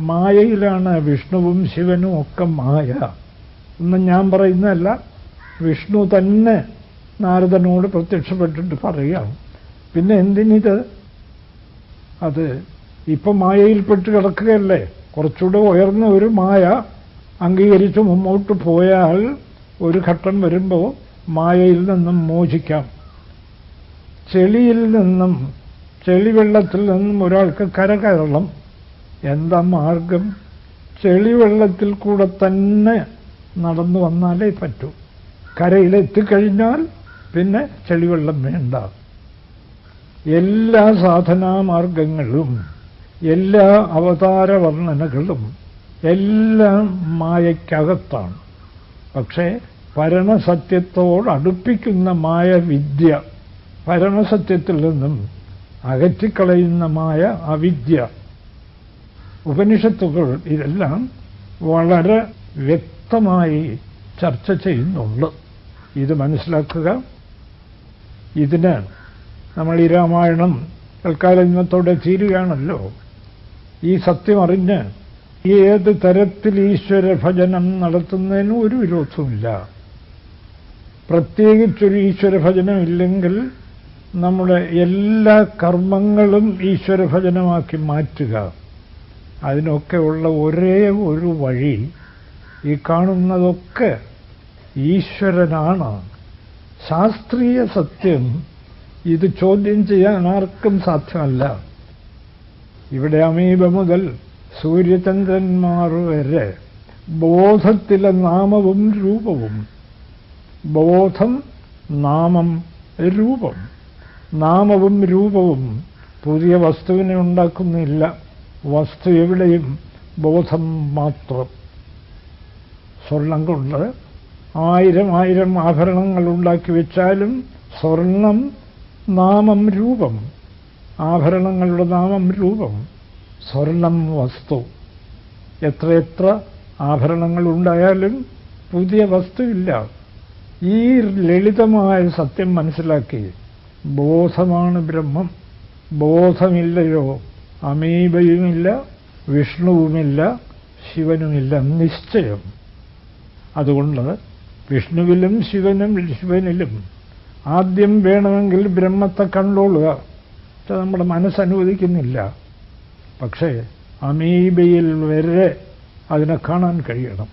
മായയിലാണ് വിഷ്ണുവും ശിവനും ഒക്കെ മായ. ഒന്നും ഞാൻ പറയുന്നതല്ല വിഷ്ണു തന്നെ നാരദനോട് പ്രത്യക്ഷപ്പെട്ടിട്ട് പറയാം പിന്നെ എന്തിനിത്? അത് ഇപ്പം മായയിൽപ്പെട്ട് കിടക്കുകയല്ലേ? കുറച്ചുകൂടെ ഉയർന്ന ഒരു മായ അംഗീകരിച്ച് മുമ്പോട്ട് പോയാൽ ഒരു ഘട്ടം വരുമ്പോൾ മായയിൽ നിന്നും മോചിക്കാം. ചെളിയിൽ നിന്നും ചെളിവെള്ളത്തിൽ നിന്നും ഒരാൾക്ക് കര കയറണം. എന്താ മാർഗം? ചെളിവെള്ളത്തിൽ കൂടെ തന്നെ നടന്നു വന്നാലേ പറ്റൂ. കരയിലെത്തിക്കഴിഞ്ഞാൽ പിന്നെ ചെളിവെള്ളം വേണ്ട. എല്ലാ സാധനാമാർഗങ്ങളും എല്ലാ അവതാര വർണനകളും എല്ലാം മായയ്ക്കകത്താണ്. പക്ഷേ പരമസത്യത്തോട് അടുപ്പിക്കുന്ന മായ വിദ്യ പരമസത്യത്തിൽ നിന്നും അകറ്റിക്കളയുന്ന മായ അവിദ്യ ഉപനിഷത്തുകൾ ഇതെല്ലാം വളരെ വ്യക്തമായി ചർച്ച ചെയ്യുന്നുണ്ട്. ഇത് മനസ്സിലാക്കുക. ഇതിന് നമ്മൾ ഈ രാമായണം തൽക്കാലം ഇന്നത്തോടെ തീരുകയാണല്ലോ. ഈ സത്യം അറിഞ്ഞ് ഏത് തരത്തിൽ ഈശ്വര ഭജനം നടത്തുന്നതിനും ഒരു വിരോധവുമില്ല. പ്രത്യേകിച്ചൊരു ഈശ്വര ഭജനം ഇല്ലെങ്കിൽ നമ്മുടെ എല്ലാ കർമ്മങ്ങളും ഈശ്വര ഭജനമാക്കി മാറ്റുക. അതിനൊക്കെ ഉള്ള ഒരേ ഒരു വഴി ഈ കാണുന്നതൊക്കെ ഈശ്വരനാണ്. ശാസ്ത്രീയ സത്യം ഇത് ചോദ്യം ചെയ്യാൻ ആർക്കും സാധ്യമല്ല. ഇവിടെ അമീബ മുതൽ സൂര്യചന്ദ്രന്മാർ വരെ ബോധത്തിലെ നാമവും രൂപവും. ബോധം നാമം രൂപം. നാമവും രൂപവും പുതിയ വസ്തുവിനെ ഉണ്ടാക്കുന്നില്ല. വസ്തു എവിടെയും ബോധം മാത്രം. സ്വർണം കൊണ്ട് ആയിരം ആയിരം ആഭരണങ്ങൾ ഉണ്ടാക്കി വെച്ചാലും സ്വർണം നാമം രൂപം. ആഭരണങ്ങളുടെ നാമം രൂപം. സ്വർണം വസ്തു. എത്രയെത്ര ആഭരണങ്ങൾ ഉണ്ടായാലും പുതിയ വസ്തുവില്ല. ഈ ലളിതമായ സത്യം മനസ്സിലാക്കി ബോധമാണ് ബ്രഹ്മം. ബോധമില്ലയോ? അമീബയുമില്ല വിഷ്ണുവുമില്ല ശിവനുമില്ല നിശ്ചയം. അതുകൊണ്ട് വിഷ്ണുവിലും ശിവനും ശിവനിലും ആദ്യം വേണമെങ്കിൽ ബ്രഹ്മത്തെ കണ്ടോളുക. നമ്മുടെ മനസ്സനുവദിക്കുന്നില്ല പക്ഷേ അമീബയിൽ വരെ അതിനെ കാണാൻ കഴിയണം.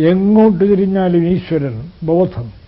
എങ്ങോട്ട് തിരിഞ്ഞാലും ഈശ്വരൻ ബോധം.